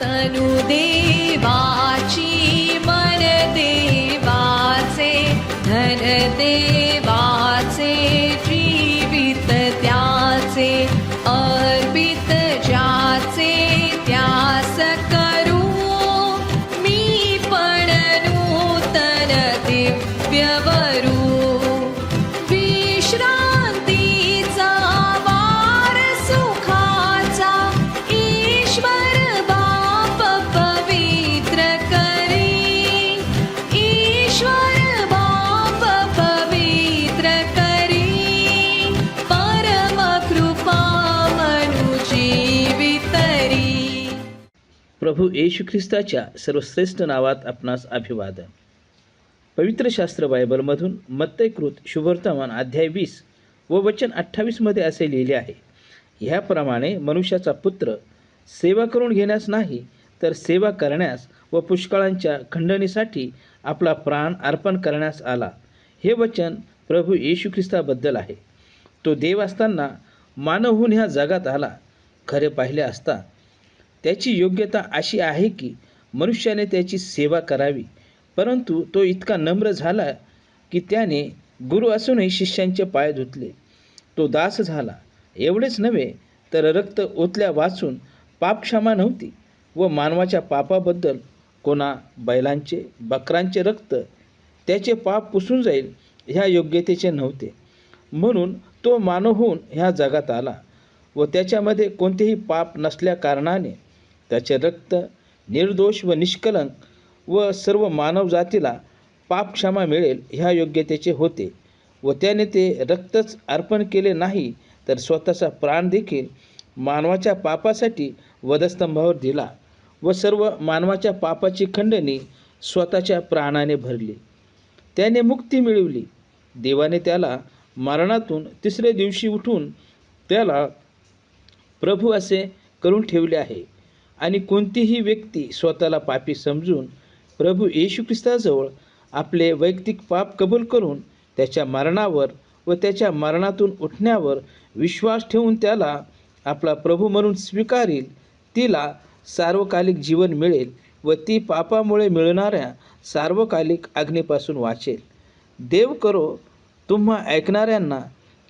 तनु देवाची मन देवाचे धन देवाचे जीवित त्याचे अर्पित ज्याचे त्यास करू. मी पण नूतन दिव्यवरू. प्रभू येशू ख्रिस्ताच्या सर्वश्रेष्ठ नावात आपणास अभिवादन. पवित्र शास्त्र बायबलमधून मत्तयकृत शुभवर्तमान अध्याय वीस व वचन अठ्ठावीसमध्ये असे लिहिले आहे. ह्याप्रमाणे मनुष्याचा पुत्र सेवा करून घेण्यास नाही तर सेवा करण्यास व पुष्कळांच्या खंडणीसाठी आपला प्राण अर्पण करण्यास आला. हे वचन प्रभू येशू ख्रिस्ताबद्दल आहे. तो देव असताना मानव ह्या जगात आला. खरे पाहिले असता त्याची योग्यता अशी आहे की मनुष्याने त्याची सेवा करावी. परंतु तो इतका नम्र झाला की त्याने गुरु असूनही शिष्यांचे पाय धुतले. तो दास झाला. एवढेच नव्हे तर रक्त ओतल्या वाचून पापक्षमा नव्हती व मानवाच्या पापाबद्दल कोणा बैलांचे बकरांचे रक्त त्याचे पाप पुसून जाईल ह्या योग्यतेचे नव्हते. म्हणून तो मानव होऊन ह्या जगात आला व त्याच्यामध्ये कोणतेही पाप नसल्या कारणाने त्याचे रक्त निर्दोष व निष्कलंक व सर्व मानवजातीला पापक्षमा मिळेल ह्या योग्यतेचे होते व त्याने ते रक्तच अर्पण केले नाही तर स्वतःचा प्राण देखील मानवाच्या पापासाठी वधस्तंभावर दिला व सर्व मानवाच्या पापाची खंडणी स्वतःच्या प्राणाने भरली. त्याने मुक्ती मिळवली. देवाने त्याला मरणातून तिसऱ्या दिवशी उठून त्याला प्रभू असे करून ठेवले आहे. आणि कोणतीही व्यक्ती स्वतःला पापी समजून प्रभू येशू ख्रिस्ताजवळ आपले वैयक्तिक पाप कबूल करून त्याच्या मरणावर व त्याच्या मरणातून उठण्यावर विश्वास ठेवून त्याला आपला प्रभू म्हणून स्वीकारील तिला सार्वकालिक जीवन मिळेल व ती पापामुळे मिळणाऱ्या सार्वकालिक अग्नीपासून वाचेल. देव करो तुम्हा ऐकणाऱ्यांना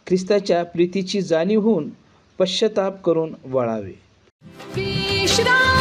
ख्रिस्ताच्या प्रीतीची जाणीव होऊन पश्चाताप करून वळावे. 知道。